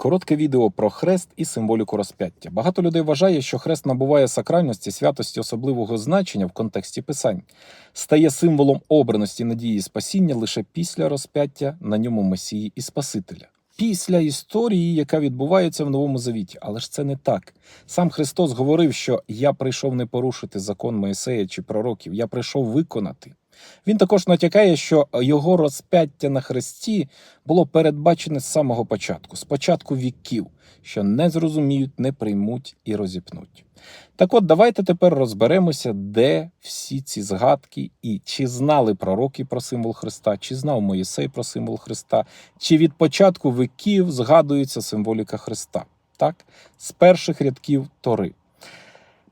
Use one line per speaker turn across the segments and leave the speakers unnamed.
Коротке відео про хрест і символіку розп'яття. Багато людей вважає, що хрест набуває сакральності, святості особливого значення в контексті писань, стає символом обраності надії спасіння лише після розп'яття на ньому Месії і Спасителя. Після історії, яка відбувається в Новому Завіті, але ж це не так. Сам Христос говорив, що я прийшов не порушити закон Моїсея чи пророків, я прийшов виконати. Він також натякає, що його розп'яття на хресті було передбачене з самого початку, з початку віків, що не зрозуміють, не приймуть і розіпнуть. Так от, давайте тепер розберемося, де всі ці згадки, і чи знали пророки про символ Христа, чи знав Моїсей про символ Христа, чи від початку віків згадується символіка Христа. Так, з перших рядків Тори.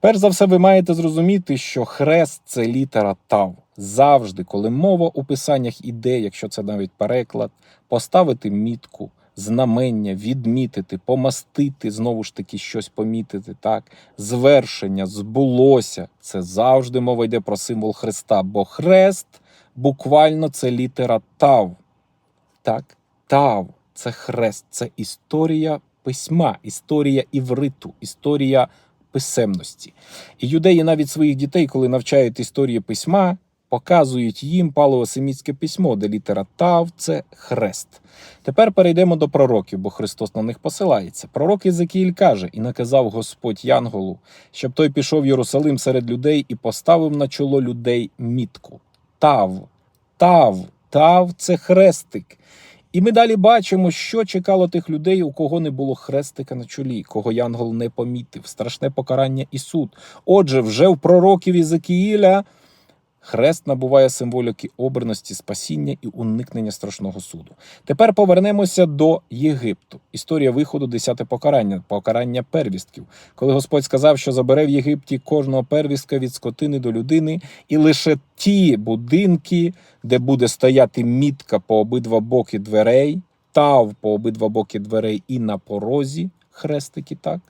Перш за все, ви маєте зрозуміти, що хрест це літера Тав. Завжди, коли мова у писаннях іде, якщо це навіть переклад, поставити мітку, знамення, відмітити, помастити, знову ж таки щось помітити, так, звершення, збулося. Це завжди мова йде про символ Христа, бо хрест буквально це літера Тав. Так, Тав це хрест, це історія письма, історія івриту, історія писемності. І юдеї навіть своїх дітей, коли навчають історії письма, показують їм палеосемітське письмо, де літера Тав це хрест. Тепер перейдемо до пророків, бо Христос на них посилається. Пророк Єзекіїль каже: і наказав Господь Янголу, щоб той пішов в Єрусалим серед людей і поставив на чоло людей мітку. Тав, тав, тав це хрестик. І ми далі бачимо, що чекало тих людей, у кого не було хрестика на чолі, кого Янгол не помітив, страшне покарання і суд. Отже, вже в пророків Ізекіїля хрест набуває символіки обраності, спасіння і уникнення страшного суду. Тепер повернемося до Єгипту. Історія виходу, десяте покарання, покарання первістків, коли Господь сказав, що забере в Єгипті кожного первістка від скотини до людини, і лише ті будинки, де буде стояти мітка по обидва боки дверей, тав по обидва боки дверей і на порозі. Хрестики, так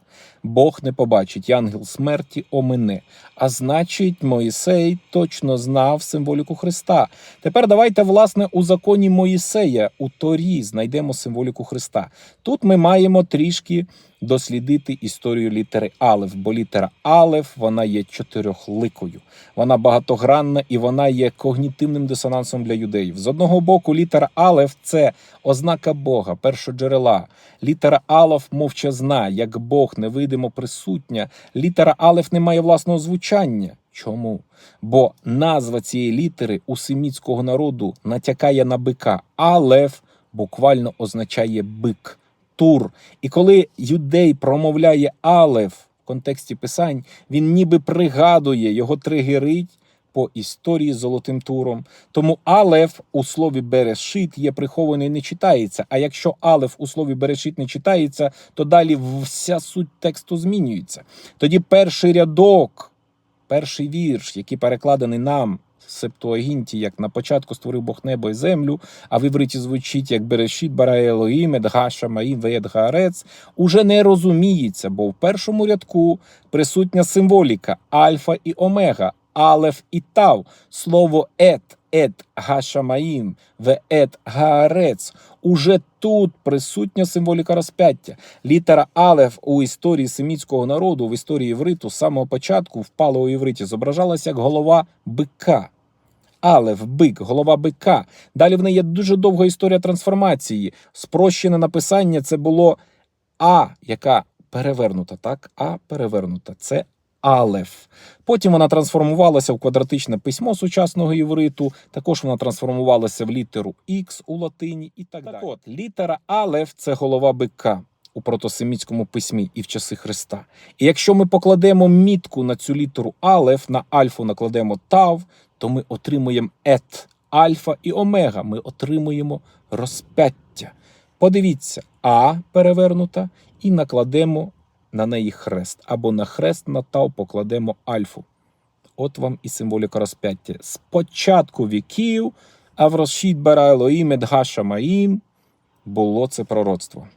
Бог не побачить, ангел смерті омине. А значить, Моїсей точно знав символіку Христа. Тепер давайте, власне, у законі Моїсея у Торі знайдемо символіку Христа. Тут ми маємо трішки дослідити історію літери Алеф, бо літера Алеф вона є чотирьохликою, вона багатогранна і вона є когнітивним дисонансом для юдеїв. З одного боку, літера Алеф це ознака Бога, першоджерела. Літера Алеф мовчазна, як Бог невидимо присутня. Літера Алеф не має власного звучання. Чому? Бо назва цієї літери у семітського народу натякає на бика. Алеф буквально означає бик, тур. І коли юдей промовляє Алеф в контексті писань, він ніби пригадує, його тригерить по історії з золотим туром. Тому Алеф у слові Берешит є прихований не читається. А якщо Алеф у слові Берешит не читається, то далі вся суть тексту змінюється. Тоді перший рядок, перший вірш, який перекладений нам. Септуагінті, як на початку створив Бог небо і землю, а в івриті звучить як Берешіт, Бара Елоїм, Едгаша, Маїм, Веєдгарець, уже не розуміється, бо в першому рядку присутня символіка Альфа і Омега, Алеф і Тав, слово ет, ет гашамаїм, ве ет гаарец. Уже тут присутня символіка розп'яття. Літера Алеф у історії семітського народу, в історії івриту, з самого початку впала у івриті, зображалася як голова бика. Алеф, бик, голова бика. Далі в неї є дуже довга історія трансформації. Спрощене написання це було А, яка перевернута, так? А перевернута. Це Алеф. Потім вона трансформувалася в квадратичне письмо сучасного євриту. Також вона трансформувалася в літеру Х у латині і так, далі. От літера Алеф це голова бика у протосемітському письмі і в часи Христа. І якщо ми покладемо мітку на цю літеру Алеф, на альфу накладемо тав, то ми отримуємо ет, альфа і омега. Ми отримуємо розп'яття. Подивіться, А перевернута, і накладемо на неї хрест, або на хрест на тау покладемо альфу. От вам і символіка розп'яття. Спочатку віків, а в розшід Бараелоїм, Едгаша Маїм було це пророцтво.